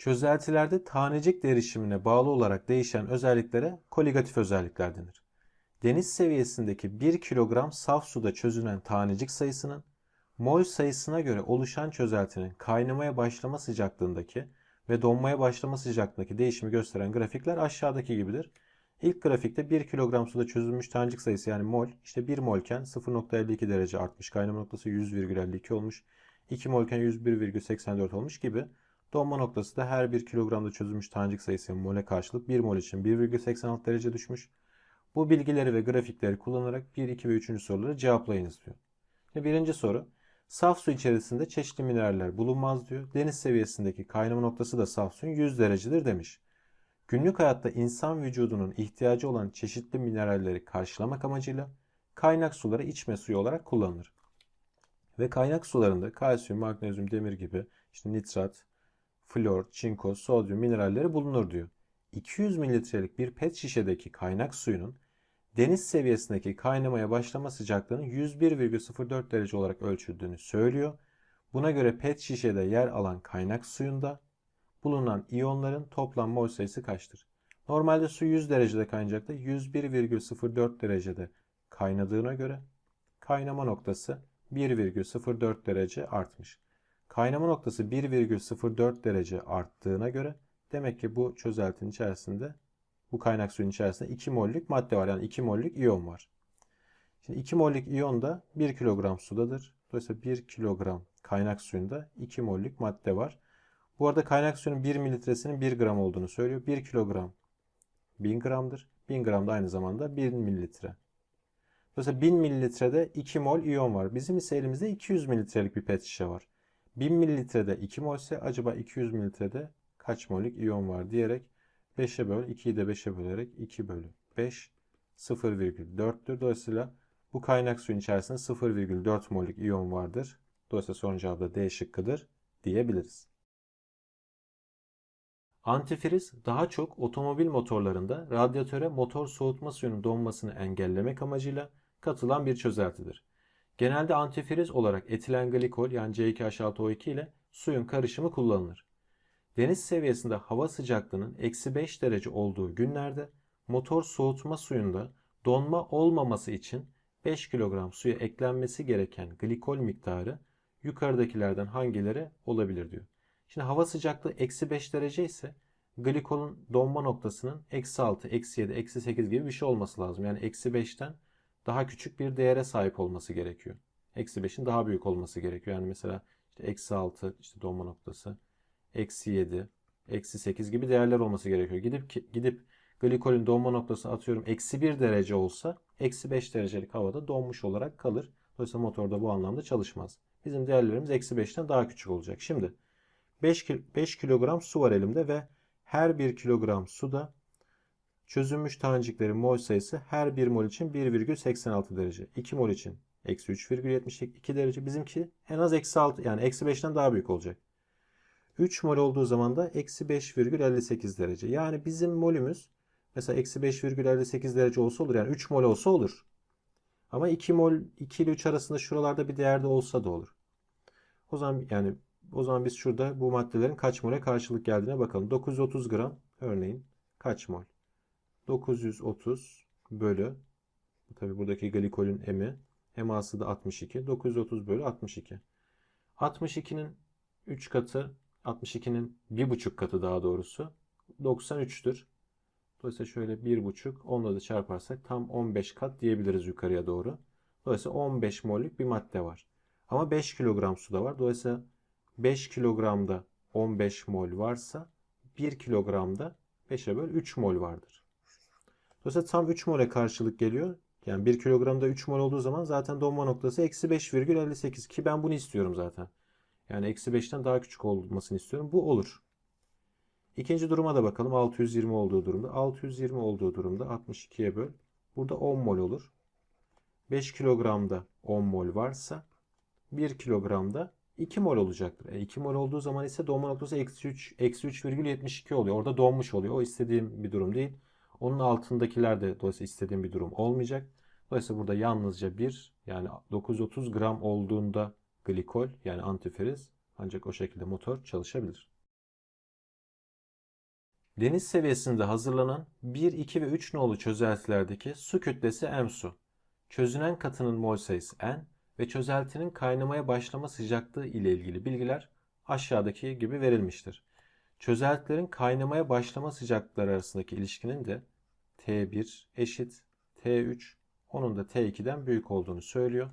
Çözeltilerde tanecik derişimine bağlı olarak değişen özelliklere koligatif özellikler denir. Deniz seviyesindeki 1 kilogram saf suda çözünen tanecik sayısının mol sayısına göre oluşan çözeltinin kaynamaya başlama sıcaklığındaki ve donmaya başlama sıcaklığındaki değişimi gösteren grafikler aşağıdaki gibidir. İlk grafikte 1 kilogram suda çözülmüş tanecik sayısı yani mol işte 1 molken 0.52 derece artmış. Kaynama noktası 100,52 olmuş. 2 molken 101,84 olmuş gibi. Donma noktası da her 1 kilogramda çözülmüş tanecik sayısı mole karşılık 1 mol için 1,86 derece düşmüş. Bu bilgileri ve grafikleri kullanarak 1, 2 ve 3. soruları cevaplayınız diyor. Şimdi birinci soru. Saf su içerisinde çeşitli mineraller bulunmaz diyor. Deniz seviyesindeki kaynama noktası da saf suyun 100 derecedir demiş. Günlük hayatta insan vücudunun ihtiyacı olan çeşitli mineralleri karşılamak amacıyla kaynak suları içme suyu olarak kullanılır. Ve kaynak sularında kalsiyum, magnezyum, demir gibi işte nitrat, flor, çinko, sodyum mineralleri bulunur diyor. 200 mililitrelik bir pet şişedeki kaynak suyunun deniz seviyesindeki kaynamaya başlama sıcaklığının 101,04 derece olarak ölçüldüğünü söylüyor. Buna göre pet şişede yer alan kaynak suyunda bulunan iyonların toplam mol sayısı kaçtır? Normalde su 100 derecede kaynayacaktı. 101,04 derecede kaynadığına göre kaynama noktası 1,04 derece artmış. Kaynama noktası 1,04 derece arttığına göre demek ki bu çözeltinin içerisinde bu kaynak suyun içerisinde 2 mollük madde var. Yani 2 mollük iyon var. Şimdi 2 mollük iyon da 1 kilogram sudadır. Dolayısıyla 1 kilogram kaynak suyunda 2 mollük madde var. Bu arada kaynak suyunun 1 mililitresinin 1 gram olduğunu söylüyor. 1 kilogram 1000 gramdır. 1000 gram da aynı zamanda 1 mililitre. Dolayısıyla 1000 mililitrede 2 mol iyon var. Bizim ise elimizde 200 mililitrelik bir pet şişe var. 1000 mililitrede 2 mol ise acaba 200 mililitrede kaç mollik iyon var diyerek 5'e böl 2'yi de 5'e bölerek 2 bölü 5 0,4'tür. Dolayısıyla bu kaynak suyun içerisinde 0,4 mollik iyon vardır. Dolayısıyla sorunun cevabı da D şıkkıdır diyebiliriz. Antifriz daha çok otomobil motorlarında radyatöre motor soğutma suyunun donmasını engellemek amacıyla katılan bir çözeltidir. Genelde antifriz olarak etilen glikol yani C2H6O2 ile suyun karışımı kullanılır. Deniz seviyesinde hava sıcaklığının eksi 5 derece olduğu günlerde motor soğutma suyunda donma olmaması için 5 kilogram suya eklenmesi gereken glikol miktarı yukarıdakilerden hangileri olabilir diyor. Şimdi hava sıcaklığı eksi 5 derece ise glikolun donma noktasının eksi 6, eksi 7, eksi 8 gibi bir şey olması lazım. Yani eksi 5'ten daha küçük bir değere sahip olması gerekiyor. Eksi 5'in daha büyük olması gerekiyor. Yani mesela işte eksi 6 işte donma noktası, eksi 7, eksi 8 gibi değerler olması gerekiyor. Gidip gidip glikolün donma noktası atıyorum eksi 1 derece olsa eksi 5 derecelik havada donmuş olarak kalır. Dolayısıyla motorda bu anlamda çalışmaz. Bizim değerlerimiz eksi 5'ten daha küçük olacak. Şimdi 5, 5 kilogram su var elimde ve her 1 kilogram suda çözülmüş taneciklerin mol sayısı her 1 mol için 1,86 derece. 2 mol için eksi 3,72 derece. Bizimki en az eksi 6 yani eksi 5'ten daha büyük olacak. 3 mol olduğu zaman da eksi 5,58 derece. Yani bizim molümüz mesela eksi 5,58 derece olsa olur. Yani 3 mol olsa olur. Ama 2 mol 2 ile 3 arasında şuralarda bir değerde olsa da olur. O zaman yani o zaman biz şurada bu maddelerin kaç mole karşılık geldiğine bakalım. 930 gram örneğin kaç mol? 930 bölü tabi buradaki glikolün emi eması da 62. 930 bölü 62. 62'nin 3 katı 62'nin 1,5 katı daha doğrusu 93'tür. Dolayısıyla şöyle 1,5 onunla da çarparsak tam 15 kat diyebiliriz yukarıya doğru. Dolayısıyla 15 mollük bir madde var. Ama 5 kilogram suda var. Dolayısıyla 5 kilogramda 15 mol varsa 1 kilogramda 5'e böl 3 mol vardır. Dolayısıyla tam 3 mole karşılık geliyor. Yani 1 kilogramda 3 mol olduğu zaman zaten donma noktası eksi 5,58 ki ben bunu istiyorum zaten. Yani eksi 5'ten daha küçük olmasını istiyorum. Bu olur. İkinci duruma da bakalım. 620 olduğu durumda. 620 olduğu durumda 62'ye böl. Burada 10 mol olur. 5 kilogramda 10 mol varsa 1 kilogramda 2 mol olacaktır. E 2 mol olduğu zaman ise donma noktası eksi 3, eksi 3,72 oluyor. Orada donmuş oluyor. O istediğim bir durum değil. Onun altındakiler de dolayısıyla istediğim bir durum olmayacak. Dolayısıyla burada yalnızca bir yani 930 gram olduğunda glikol yani antifriz ancak o şekilde motor çalışabilir. Deniz seviyesinde hazırlanan 1, 2 ve 3 nolu çözeltilerdeki su kütlesi m su. Çözünen katının mol sayısı n ve çözeltinin kaynamaya başlama sıcaklığı ile ilgili bilgiler aşağıdaki gibi verilmiştir. Çözeltilerin kaynamaya başlama sıcaklıkları arasındaki ilişkinin de T1 eşit T3 onun da T2'den büyük olduğunu söylüyor.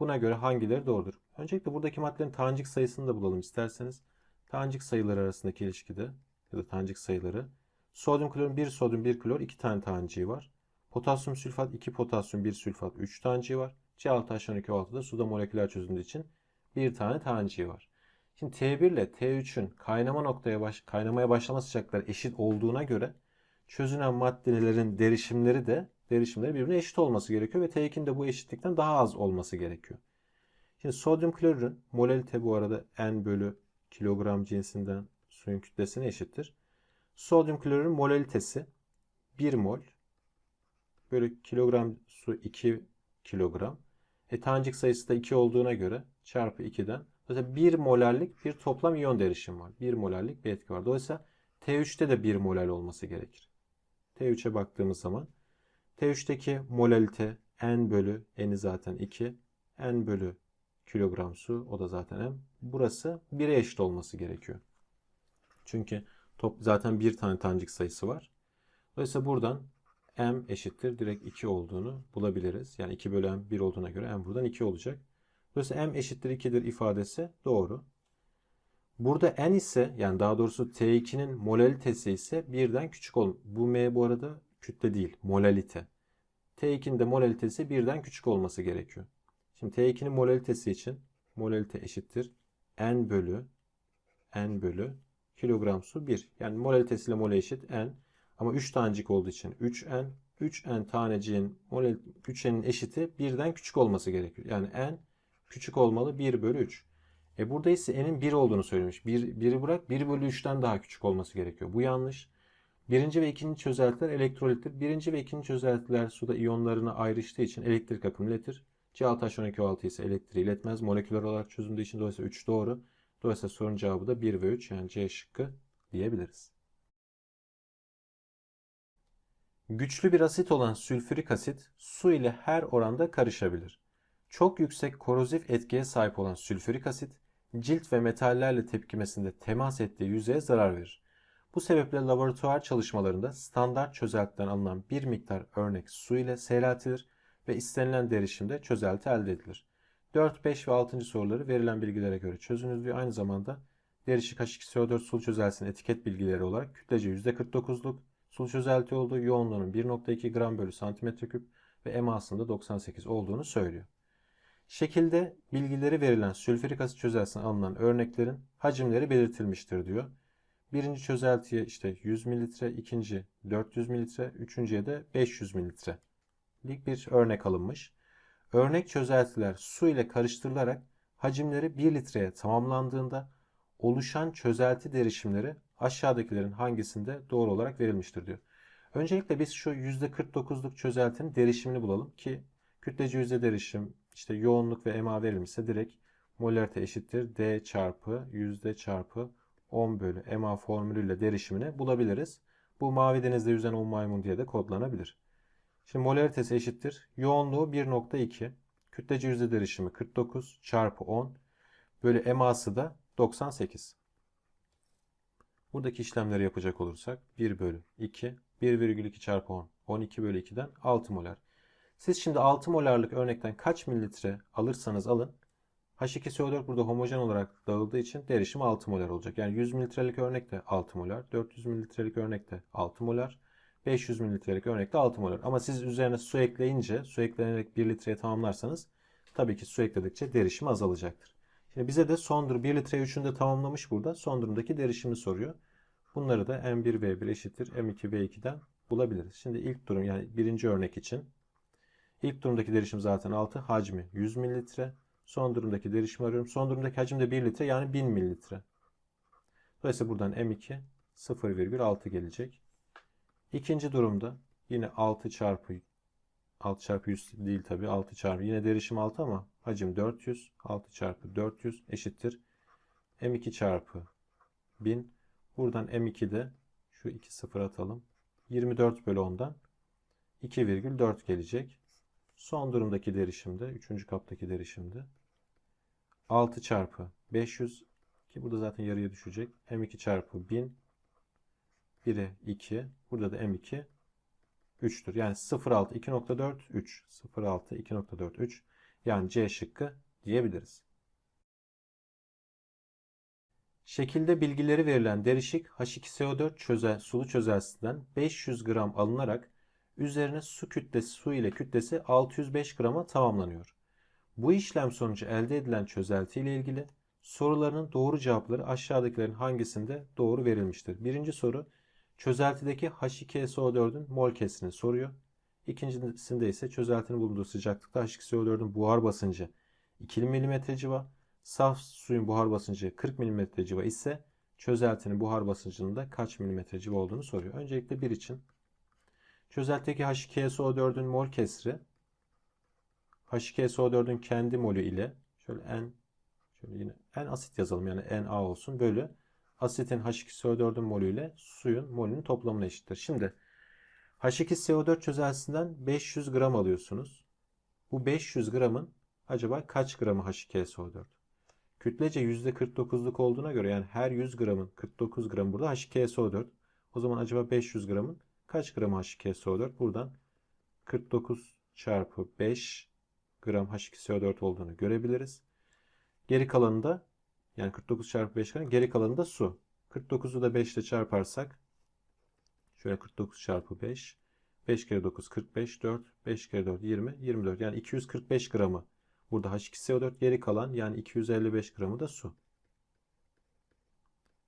Buna göre hangileri doğrudur? Öncelikle buradaki maddelerin tanecik sayısını da bulalım isterseniz. Tanecik sayıları arasındaki ilişkide ya da tanecik sayıları. Sodyum klorun 1 sodyum 1 klor 2 tane taneciği var. Potasyum sülfat 2 potasyum 1 sülfat 3 taneciği var. C6H12O6'da suda moleküler çözündüğü için bir tane taneciği var. Şimdi T1 ile T3'ün kaynama noktaya baş, kaynamaya başlama sıcaklıkları eşit olduğuna göre çözünen maddelerin derişimleri de derişimleri birbirine eşit olması gerekiyor ve T2'nin de bu eşitlikten daha az olması gerekiyor. Şimdi sodyum klorürün molalite bu arada n bölü kilogram cinsinden suyun kütlesine eşittir. Sodyum klorürün molalitesi 1 mol bölü kilogram su 2 kilogram. E tanecik sayısı da 2 olduğuna göre çarpı 2'den Dolayısıyla 1 molarlık bir toplam iyon derişim var. 1 molarlık bir etki var. Dolayısıyla T3'te de 1 molal olması gerekir. T3'e baktığımız zaman T3'teki molalite N bölü N'i zaten 2. N bölü kilogram su o da zaten M. Burası 1'e eşit olması gerekiyor. Çünkü top zaten bir tane tanecik sayısı var. Dolayısıyla buradan M eşittir direkt 2 olduğunu bulabiliriz. Yani 2 bölü M 1 olduğuna göre M buradan 2 olacak. Dolayısıyla M eşittir 2'dir ifadesi doğru. Burada N ise yani daha doğrusu T2'nin molalitesi ise birden küçük ol. Bu M bu arada kütle değil molalite. T2'nin de molalitesi birden küçük olması gerekiyor. Şimdi T2'nin molalitesi için molalite eşittir N bölü N bölü kilogram su 1. Yani molalitesiyle mole eşit N. Ama 3 tanecik olduğu için 3N. 3N taneciğin mol 3N'in eşiti birden küçük olması gerekiyor. Yani N küçük olmalı 1 bölü 3. E burada ise n'in 1 olduğunu söylemiş. 1, 1'i bırak 1 bölü 3'ten daha küçük olması gerekiyor. Bu yanlış. Birinci ve ikinci çözeltiler elektrolittir. Birinci ve ikinci çözeltiler suda iyonlarını ayrıştığı için elektrik akımı iletir. C6H12O6 ise elektriği iletmez. Moleküler olarak çözündüğü için dolayısıyla 3 doğru. Dolayısıyla sorunun cevabı da 1 ve 3 yani C şıkkı diyebiliriz. Güçlü bir asit olan sülfürik asit su ile her oranda karışabilir. Çok yüksek korozif etkiye sahip olan sülfürik asit, cilt ve metallerle tepkimesinde temas ettiği yüzeye zarar verir. Bu sebeple laboratuvar çalışmalarında standart çözeltiden alınan bir miktar örnek su ile seyreltilir ve istenilen derişimde çözelti elde edilir. 4, 5 ve 6. soruları verilen bilgilere göre çözünüz diyor. Aynı zamanda derişik H2SO4 sulu çözeltisinin etiket bilgileri olarak kütlece %49'luk sulu çözelti olduğu, yoğunluğunun 1.2 gram bölü santimetre küp ve emasında 98 olduğunu söylüyor. Şekilde bilgileri verilen sülfürik asit çözeltisine alınan örneklerin hacimleri belirtilmiştir diyor. Birinci çözeltiye işte 100 mililitre, ikinci 400 mililitre, üçüncüye de 500 mililitre. Bir örnek alınmış. Örnek çözeltiler su ile karıştırılarak hacimleri 1 litreye tamamlandığında oluşan çözelti derişimleri aşağıdakilerin hangisinde doğru olarak verilmiştir diyor. Öncelikle biz şu %49'luk çözeltinin derişimini bulalım ki kütlece yüzde derişim işte yoğunluk ve ema verilmişse direkt molarite eşittir D çarpı yüzde çarpı 10 bölü ema formülüyle derişimini bulabiliriz. Bu mavi denizde yüzen 10 maymun diye de kodlanabilir. Şimdi molaritesi eşittir. Yoğunluğu 1.2. Kütlece yüzde derişimi 49 çarpı 10 bölü eması da 98. Buradaki işlemleri yapacak olursak 1 bölü 2 1,2 çarpı 10 12 bölü 2'den 6 molar. Siz şimdi 6 molarlık örnekten kaç mililitre alırsanız alın H2SO4 burada homojen olarak dağıldığı için derişim 6 molar olacak. Yani 100 mililitrelik örnek de 6 molar, 400 mililitrelik örnek de 6 molar, 500 mililitrelik örnek de 6 molar. Ama siz üzerine su ekleyince, su eklenerek 1 litreye tamamlarsanız tabii ki su ekledikçe derişim azalacaktır. Şimdi bize de son durum 1 litre 3'ünü de tamamlamış burada. Son durumdaki derişimi soruyor. Bunları da M1V1 eşittir M2V2'den bulabiliriz. Şimdi ilk durum yani birinci örnek için İlk durumdaki derişim zaten 6. Hacmi 100 mililitre. Son durumdaki derişim arıyorum. Son durumdaki hacim de 1 litre yani 1000 mililitre. Dolayısıyla buradan M2 0,6 gelecek. İkinci durumda yine 6 çarpı 6 çarpı 100 değil tabi 6 çarpı yine derişim 6 ama hacim 400 6 çarpı 400 eşittir M2 çarpı 1000 buradan M2'de şu Şu 2 sıfır atalım. 24 bölü 10'dan 2,4 gelecek. Son durumdaki derişimde, 3. kaptaki derişimde 6 çarpı 500 ki burada zaten yarıya düşecek. M2 çarpı 1000 1'e 2. Burada da M2 3'tür. Yani 0,6 2.4 3. 0,6 2.4 3. Yani C şıkkı diyebiliriz. Şekilde bilgileri verilen derişik H2SO4 çözel, sulu çözeltisinden 500 gram alınarak üzerine su kütlesi su ile kütlesi 605 grama tamamlanıyor. Bu işlem sonucu elde edilen çözelti ile ilgili sorularının doğru cevapları aşağıdakilerin hangisinde doğru verilmiştir? Birinci soru çözeltideki H2SO4'ün mol kesrini soruyor. İkincisinde ise çözeltinin bulunduğu sıcaklıkta H2SO4'ün buhar basıncı 2 mm civa, saf suyun buhar basıncı 40 mm civa ise çözeltinin buhar basıncının da kaç mm civa olduğunu soruyor. Öncelikle bir için çözeltideki H2SO4'ün mol kesri H2SO4'ün kendi molü ile şöyle N şöyle yine N asit yazalım yani Na olsun bölü asitin H2SO4'ün molü ile suyun molünün toplamına eşittir. Şimdi H2SO4 çözeltisinden 500 gram alıyorsunuz. Bu 500 gramın acaba kaç gramı H2SO4? Kütlece %49'luk olduğuna göre yani her 100 gramın 49 gramı burada H2SO4. O zaman acaba 500 gramın kaç gramı H2SO4? Buradan 49 çarpı 5 gram H2SO4 olduğunu görebiliriz. Geri kalanında yani 49 çarpı 5 gram geri kalanında su. 49'u da 5 ile çarparsak şöyle 49 çarpı 5 5 kere 9 45 4 5 kere 4 20 24 yani 245 gramı burada H2SO4 geri kalan yani 255 gramı da su.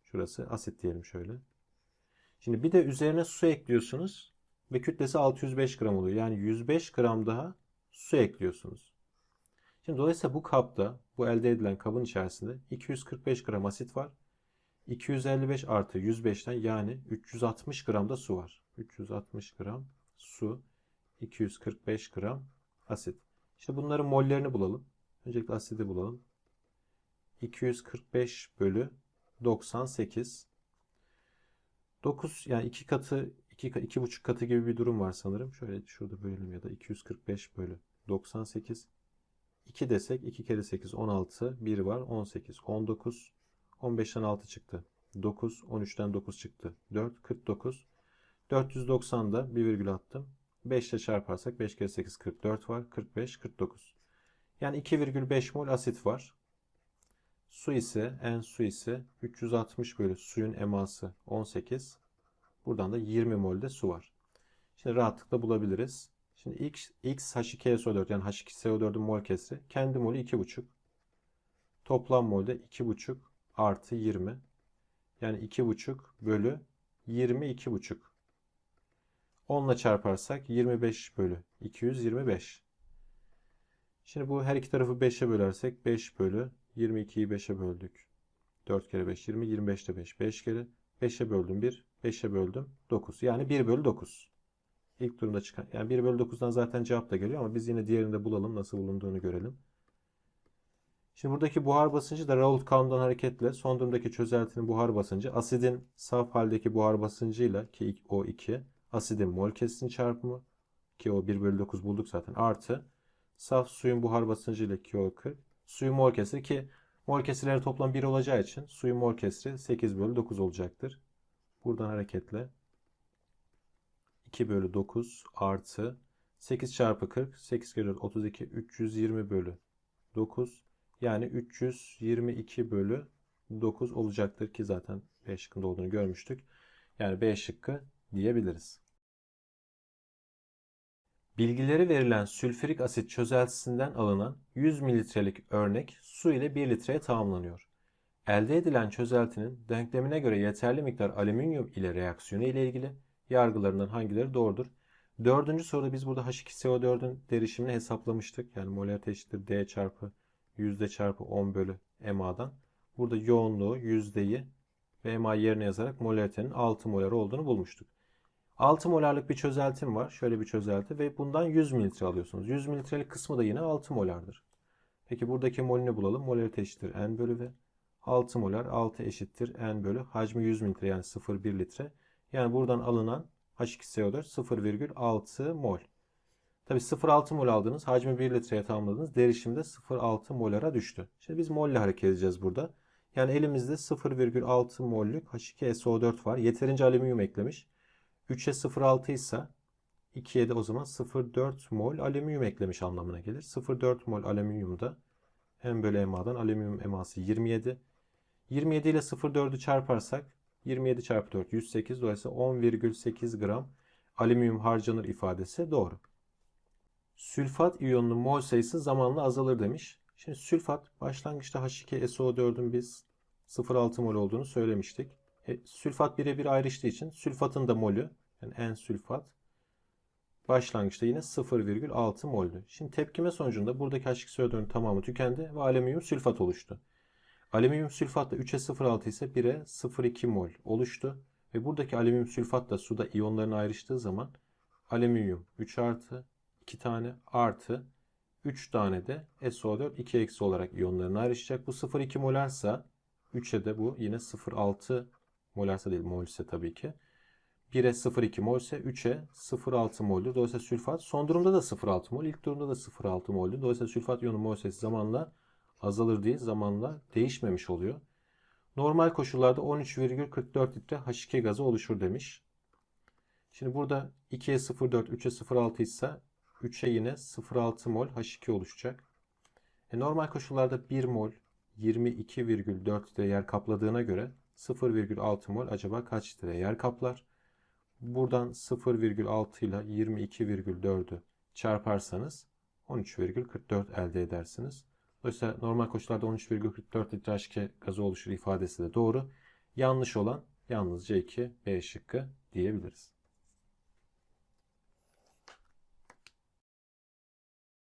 Şurası asit diyelim şöyle. Şimdi bir de üzerine su ekliyorsunuz ve kütlesi 605 gram oluyor. Yani 105 gram daha su ekliyorsunuz. Şimdi dolayısıyla bu kapta, bu elde edilen kabın içerisinde 245 gram asit var. 255 artı 105'ten yani 360 gram da su var. 360 gram su, 245 gram asit. İşte bunların mollerini bulalım. Öncelikle asidi bulalım. 245 bölü 98. 9 yani 2 katı 2 iki, buçuk katı gibi bir durum var sanırım. Şöyle şurada bölelim ya da 245 bölü 98. 2 desek 2 kere 8 16. 1 var 18. 19. 15'ten 6 çıktı. 9. 13'ten 9 çıktı. 4. 49. 490'da bir virgül attım. 5 ile çarparsak 5 kere 8 44 var. 45 49. Yani 2,5 mol asit var. Su ise en su ise 360 bölü suyun eması 18. Buradan da 20 mol de su var. Şimdi rahatlıkla bulabiliriz. Şimdi X, X H2SO4 yani H2SO4'ün mol kesri kendi molü 2,5. Toplam molde 2,5 artı 20. Yani 2,5 bölü 22,5. 10 ile çarparsak 25 bölü 225. Şimdi bu her iki tarafı 5'e bölersek 5 bölü 22'yi 5'e böldük. 4 kere 5 20 25 de 5 5 kere 5'e böldüm 1 5'e böldüm 9 yani 1 bölü 9. İlk durumda çıkan yani 1 bölü 9'dan zaten cevap da geliyor ama biz yine diğerini de bulalım nasıl bulunduğunu görelim. Şimdi buradaki buhar basıncı da Raoult kanundan hareketle son durumdaki çözeltinin buhar basıncı asidin saf haldeki buhar basıncıyla ki o 2 asidin mol kesinin çarpımı ki o 1 bölü 9 bulduk zaten artı saf suyun buhar basıncıyla ki o 40 suyun mol kesiri ki mol kesirleri toplam 1 olacağı için suyun mol kesiri 8 bölü 9 olacaktır. Buradan hareketle 2 bölü 9 artı 8 çarpı 40 8 kere 32 320 bölü 9 yani 322 bölü 9 olacaktır ki zaten B şıkkında olduğunu görmüştük. Yani B şıkkı diyebiliriz. Bilgileri verilen sülfürik asit çözeltisinden alınan 100 mililitrelik örnek su ile 1 litreye tamamlanıyor. Elde edilen çözeltinin denklemine göre yeterli miktar alüminyum ile reaksiyonu ile ilgili yargılarından hangileri doğrudur? Dördüncü soruda biz burada H2SO4'ün derişimini hesaplamıştık. Yani molarite eşittir D çarpı yüzde çarpı 10 bölü MA'dan. Burada yoğunluğu, yüzdeyi ve MA yerine yazarak molaritenin 6 molar olduğunu bulmuştuk. 6 molarlık bir çözeltim var. Şöyle bir çözelti ve bundan 100 mililitre alıyorsunuz. 100 mililitrelik kısmı da yine 6 molardır. Peki buradaki molünü bulalım. Molarite eşittir N bölü V. 6 molar 6 eşittir N bölü hacmi 100 mililitre yani 0,1 litre. Yani buradan alınan H2SO4 0,6 mol. Tabii 0,6 mol aldınız. Hacmi 1 litreye tamamladınız. Derişimde 0,6 molara düştü. Şimdi biz molle hareket edeceğiz burada. Yani elimizde 0,6 mollük H2SO4 var. Yeterince alüminyum eklemiş. 3'e 0,6 ise 2'ye de o zaman 0,4 mol alüminyum eklemiş anlamına gelir. 0,4 mol alüminyumda M bölü MA'dan alüminyum eması 27. 27 ile 0,4'ü çarparsak 27 çarpı 4 108 dolayısıyla 10,8 gram alüminyum harcanır ifadesi doğru. Sülfat iyonunun mol sayısı zamanla azalır demiş. Şimdi sülfat başlangıçta H2SO4'ün biz 0,6 mol olduğunu söylemiştik. E, sülfat birebir ayrıştığı için sülfatın da molü yani en sülfat başlangıçta yine 0,6 moldü. Şimdi tepkime sonucunda buradaki H2SO4'ün tamamı tükendi ve alüminyum sülfat oluştu. Alüminyum sülfat da 3'e 0,6 ise 1'e 0,2 mol oluştu. Ve buradaki alüminyum sülfat da suda iyonlarına ayrıştığı zaman alüminyum 3 artı 2 tane artı 3 tane de SO4 2 eksi olarak iyonlarına ayrışacak. Bu 0,2 molarsa 3'e de bu yine 0,6 molarsa değil molse tabii ki. 1'e 0,2 mol ise 3'e 0,6 moldür. Dolayısıyla sülfat son durumda da 0,6 mol, ilk durumda da 0,6 moldür. Dolayısıyla sülfat iyonu mol sayısı zamanla azalır değil, zamanla değişmemiş oluyor. Normal koşullarda 13,44 litre H2 gazı oluşur demiş. Şimdi burada 2'ye 0,4, 3'e 0,6 ise 3'e yine 0,6 mol H2 oluşacak. E normal koşullarda 1 mol 22,4 litre yer kapladığına göre 0,6 mol acaba kaç litre yer kaplar? Buradan 0,6 ile 22,4'ü çarparsanız 13,44 elde edersiniz. Dolayısıyla normal koşullarda 13,44 litre H2 gazı oluşur ifadesi de doğru. Yanlış olan yalnızca 2 B şıkkı diyebiliriz.